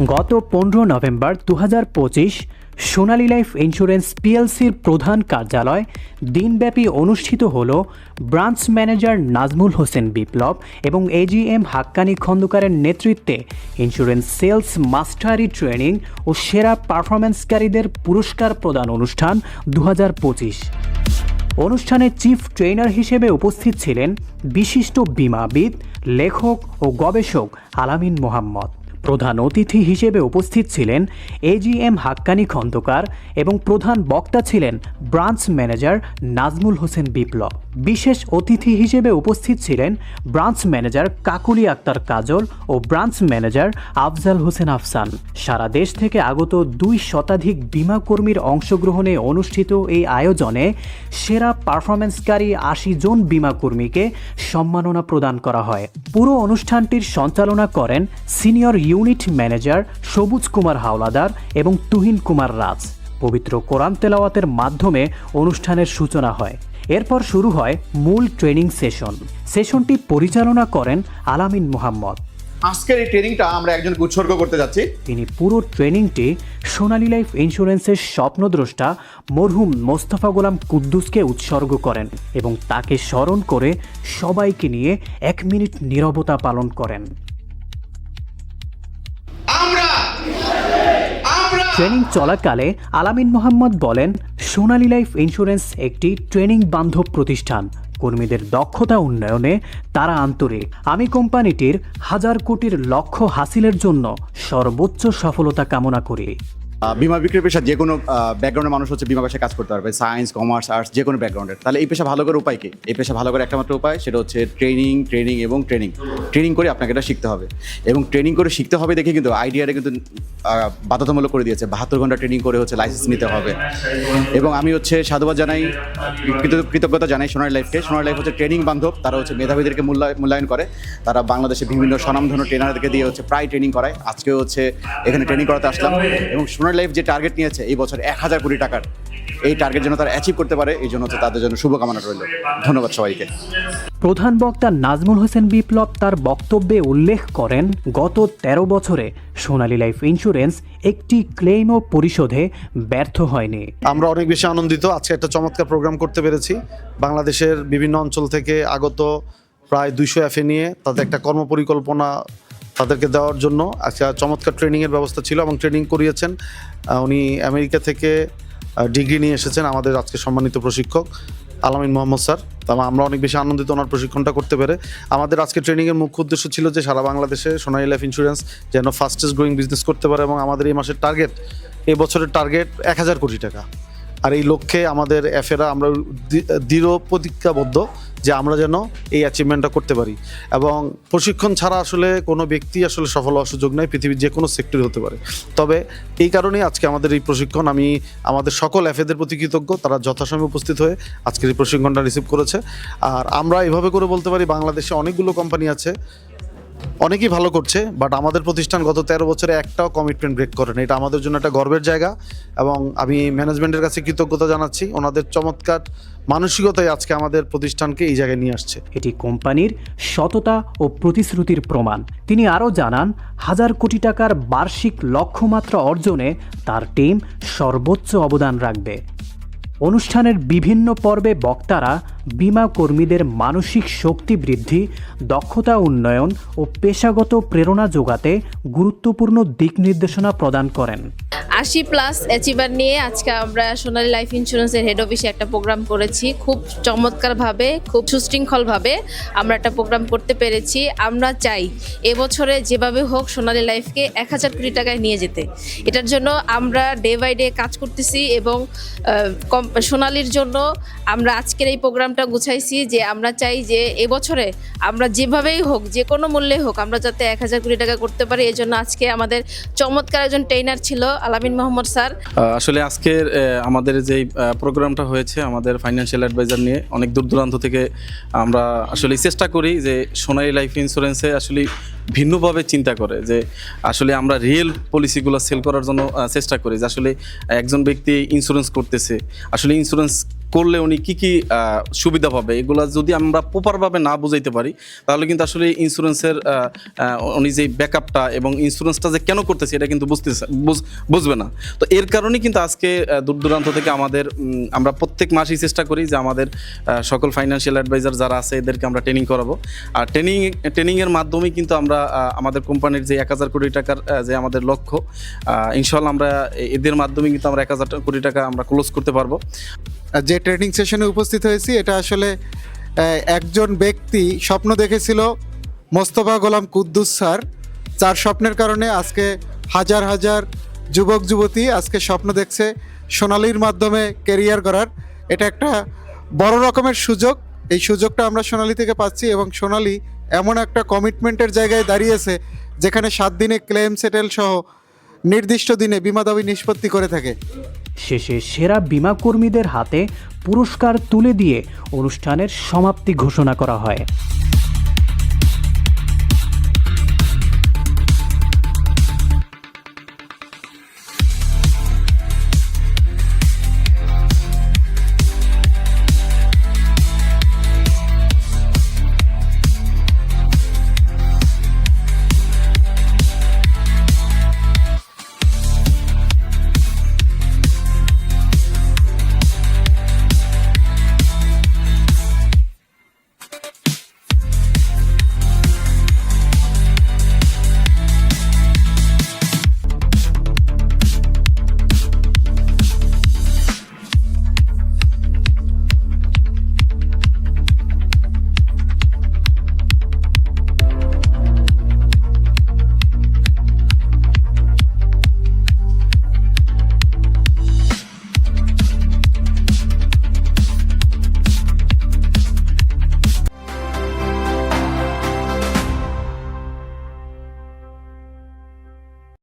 গত পনেরো নভেম্বর দু হাজার পঁচিশ সোনালী লাইফ ইন্স্যুরেন্স পিএলসির প্রধান কার্যালয় দিনব্যাপী অনুষ্ঠিত হল ব্রাঞ্চ ম্যানেজার নাজমুল হোসেন বিপ্লব এবং এজিএম হাক্কানি খন্দকারের নেতৃত্বে ইন্স্যুরেন্স সেলস মাস্টারি ট্রেনিং ও সেরা পারফরম্যান্সকারীদের পুরস্কার প্রদান অনুষ্ঠান দু হাজার পঁচিশ। অনুষ্ঠানে চিফ ট্রেনার হিসেবে উপস্থিত ছিলেন বিশিষ্ট বিমাবিদ, লেখক ও গবেষক আলামিন মোহাম্মদ। প্রধান অতিথি হিসেবে উপস্থিত ছিলেন এজিএম হাক্কানি খন্দকার এবং প্রধান বক্তা ছিলেন ব্রাঞ্চ ম্যানেজার নাজমুল হোসেন বিপ্লব। বিশেষ অতিথি হিসেবে উপস্থিত ছিলেন ব্রাঞ্চ ম্যানেজার কাকুলি আক্তার কাজল ও ব্রাঞ্চ ম্যানেজার আফজাল হোসেন আফসান। সারা দেশ থেকে আগত দুই শতাধিক বিমা কর্মীর অংশগ্রহণে অনুষ্ঠিত এই আয়োজনে সেরা পারফরমেন্সকারী আশি জন বিমা কর্মীকে সম্মাননা প্রদান করা হয়। পুরো অনুষ্ঠানটির সঞ্চালনা করেন সিনিয়র ইউনিট ম্যানেজার সবুজ কুমার হাওলাদার এবং তুহিন কুমার রাজ। পবিত্র কোরআন তেলাওয়াতের মাধ্যমে অনুষ্ঠানের সূচনা হয়। এরপর শুরু হয় মূল ট্রেনিং সেশন। সেশনটি পরিচালনা করেন আলামিন মোহাম্মদ। আজকের এই ট্রেনিংটা আমরা একজনকে উৎসর্গ করতে যাচ্ছি। তিনি পুরো ট্রেনিংটি সোনালী লাইফ ইন্স্যুরেন্সের স্বপ্নদ্রষ্টা মরহুম মোস্তফা গোলাম কুদ্দুসকে উৎসর্গ করেন এবং তাকে স্মরণ করে সবাইকে নিয়ে এক মিনিট নীরবতা পালন করেন। ট্রেনিং চলাকালে আলামিন মোহাম্মদ বলেন, সোনালী লাইফ ইন্স্যুরেন্স একটি ট্রেনিং বান্ধব প্রতিষ্ঠান। কর্মীদের দক্ষতা উন্নয়নে তারা আন্তরিক। আমি কোম্পানিটির হাজার কোটির লক্ষ্য হাসিলের জন্য সর্বোচ্চ সফলতা কামনা করি। বিমা বিক্রির পেশা যে কোনো ব্যাকগ্রাউন্ডের মানুষ হচ্ছে বিমা পেশায় কাজ করতে পারবে। সায়েন্স কমার্স আর্টস যে কোনো ব্যাকগ্রাউন্ডের তাহলে এই পেশা ভালো করে উপায় কি? এই পেশা ভালো করে একটা মাত্র উপায় সেটা হচ্ছে ট্রেনিং ট্রেনিং এবং ট্রেনিং ট্রেনিং করে আপনাকে এটা শিখতে হবে। এবং ট্রেনিং করে শিখতে হবে দেখে কিন্তু আইডিয়াটা কিন্তু বাধ্যতামূলক করে দিয়েছে। বাহাত্তর ঘণ্টা ট্রেনিং করে হচ্ছে লাইসেন্স নিতে হবে। এবং আমি হচ্ছে সাধুবাদ জানাই, কৃত- কৃতজ্ঞতা জানাই সোনার লাইফকে সোনার লাইফ হচ্ছে ট্রেনিং বান্ধব। তারা হচ্ছে মেধাবীদেরকে মূল্যায়- মূল্যায়ন করে। তারা বাংলাদেশে বিভিন্ন স্বনামধন্য ট্রেনারদেরকে দিয়ে হচ্ছে প্রায় ট্রেনিং করায়। আজকেও হচ্ছে এখানে ট্রেনিং করাতে আসলাম। এবং সোনার লাইফ যে টার্গেট নিয়েছে এই বছর এক হাজার কোটি টাকার এই টার্গেট যেন তারা অ্যাচিভ করতে পারে এই জন্য তাদের জন্য শুভকামনা রইল। ধন্যবাদ সবাইকে। প্রধান বক্তা নাজমুল হোসেন বিপ্লব তার বক্তব্যে উল্লেখ করেন গত ১৩ বছরে সোনালী লাইফ ইন্স্যুরেন্স একটি ক্লেইমও পরিশোধে ব্যর্থ হয়নি। আমরা অনেক বেশি আনন্দিত আজকে একটা চমৎকার প্রোগ্রাম করতে পেরেছি। বাংলাদেশের বিভিন্ন অঞ্চল থেকে আগত প্রায় দুইশো এফএ নিয়ে তাদের একটা কর্মপরিকল্পনা তাদেরকে দেওয়ার জন্য আজকে চমৎকার ট্রেনিংয়ের ব্যবস্থা ছিল এবং ট্রেনিং করিয়েছেন। উনি আমেরিকা থেকে ডিগ্রি নিয়ে এসেছেন আমাদের আজকে সম্মানিত প্রশিক্ষক আলামিন মোহাম্মদ স্যার। তো আমরা অনেক বেশি আনন্দিত ওনার প্রশিক্ষণটা করতে পেরে। আমাদের আজকে ট্রেনিংয়ের মুখ্য উদ্দেশ্য ছিল যে সারা বাংলাদেশে সোনালী লাইফ ইন্স্যুরেন্স যেন ফাস্টেস্ট গ্রোয়িং বিজনেস করতে পারে এবং আমাদের এই মাসের টার্গেট এই বছরের টার্গেট এক হাজার কোটি টাকা। আর এই লক্ষ্যে আমাদের অ্যাফেরা আমরা দৃঢ় প্রতিজ্ঞাবদ্ধ যে আমরা যেন এই অ্যাচিভমেন্টটা করতে পারি। এবং প্রশিক্ষণ ছাড়া আসলে কোনো ব্যক্তি আসলে সফল হওয়ার সুযোগ নেই, পৃথিবীর যে কোনো সেক্টরে হতে পারে। তবে এই কারণেই আজকে আমাদের এই প্রশিক্ষণ, আমি আমাদের সকল অ্যাফেদের প্রতি কৃতজ্ঞ, তারা যথাসময়ে উপস্থিত হয়ে আজকের এই প্রশিক্ষণটা রিসিভ করেছে। আর আমরা এভাবে করে বলতে পারি, বাংলাদেশে অনেকগুলো কোম্পানি আছে অনেকেই ভালো করছে বাট আমাদের প্রতিষ্ঠান গত তেরো বছরে একটাও কমিটমেন্ট ব্রেক করেন। এটা আমাদের জন্য একটা গর্বের জায়গা এবং আমি ম্যানেজমেন্টের কাছে কৃতজ্ঞতা জানাচ্ছি। ওনাদের চমৎকার মানসিকতাই আজকে আমাদের প্রতিষ্ঠানকে এই জায়গায় নিয়ে আসছে। এটি কোম্পানির সততা ও প্রতিশ্রুতির প্রমাণ। তিনি আরও জানান, হাজার কোটি টাকার বার্ষিক লক্ষ্যমাত্রা অর্জনে তার টিম সর্বোচ্চ অবদান রাখবে। অনুষ্ঠানের বিভিন্ন পর্বে বক্তারা বিমা কর্মীদের মানসিক শক্তি বৃদ্ধি, দক্ষতা উন্নয়ন ও পেশাগত প্রেরণা যোগাতে গুরুত্বপূর্ণ দিক নির্দেশনা প্রদান করেন। আশি প্লাস অ্যাচিভার নিয়ে আজকে আমরা সোনালী লাইফ ইন্স্যুরেন্সের হেড অফিসে একটা প্রোগ্রাম করেছি। খুব চমৎকারভাবে, খুব সুশৃঙ্খলভাবে আমরা একটা প্রোগ্রাম করতে পেরেছি। আমরা চাই এবছরে যেভাবে হোক সোনালী লাইফকে এক হাজার কোটি টাকায় নিয়ে যেতে। এটার জন্য আমরা ডে বাই ডে কাজ করতেছি এবং সোনালীর জন্য আমরা আজকের এই প্রোগ্রামটা গুছাইছি যে আমরা চাই যে এবছরে আমরা যেভাবেই হোক, যে কোনো মূল্যে হোক, আমরা যাতে এক হাজার কোটি টাকা করতে পারি। এই জন্য আজকে আমাদের চমৎকার একজন ট্রেনার ছিল, আলামিন মোহাম্মদ, স্যার। আসলে আজকের আমাদের যে প্রোগ্রামটা হয়েছে আমাদের ফাইন্যান্সিয়াল অ্যাডভাইজার নিয়ে, অনেক দূর দূরান্ত থেকে আমরা আসলে চেষ্টা করি যে সোনালী লাইফ ইন্স্যুরেন্সে আসলে ভিন্নভাবে চিন্তা করে, যে আসলে আমরা রিয়েল পলিসিগুলো সেল করার জন্য চেষ্টা করি, যে আসলে একজন ব্যক্তি ইন্স্যুরেন্স করতেছে, আসলে ইন্স্যুরেন্স করলে উনি কি কি সুবিধা পাবে, এগুলা যদি আমরা প্রপারভাবে না বুঝাইতে পারি, তাহলে কিন্তু আসলে ইন্স্যুরেন্সের উনি যে ব্যাকআপটা এবং ইন্স্যুরেন্সটা যে কেন করতেছে, এটা কিন্তু বুঝতে বুঝ- বুঝবে না। তো এর কারণেই কিন্তু আজকে দূর দূরান্ত থেকে আমাদের আমরা প্রত্যেক মাসেই চেষ্টা করি যে আমাদের সকল ফাইন্যান্সিয়াল অ্যাডভাইজার যারা আছে, এদেরকে আমরা ট্রেনিং করাবো। আর ট্রেনিং ট্রেনিংয়ের মাধ্যমেই কিন্তু আমরা আমাদের কোম্পানির যে এক হাজার কোটি টাকার যে আমাদের লক্ষ্য ইনশাল্লাহ আমরা এদের মাধ্যমে কিন্তু আমরা এক হাজার কোটি টাকা আমরা ক্লোজ করতে পারব। যে ট্রেনিং সেশনে উপস্থিত হয়েছি, এটা আসলে একজন ব্যক্তি স্বপ্ন দেখেছিল মোস্তফা গোলাম কুদ্দুস স্যার, যার স্বপ্নের কারণে আজকে হাজার হাজার যুবক যুবতী আজকে স্বপ্ন দেখছে সোনালির মাধ্যমে কেরিয়ার করার এটা একটা বড় রকমের সুযোগ। এই সুযোগটা আমরা সোনালি থেকে পাচ্ছি এবং সোনালি এমন একটা কমিটমেন্টের জায়গায় দাঁড়িয়েছে, যেখানে সাত দিনে ক্লেম সেটেল সহ নির্দিষ্ট দিনে বিমা দাবি নিষ্পত্তি করে থাকে। শেষে সেরা বিমা কর্মীদের হাতে পুরস্কার তুলে দিয়ে অনুষ্ঠানের সমাপ্তি ঘোষণা করা হয়।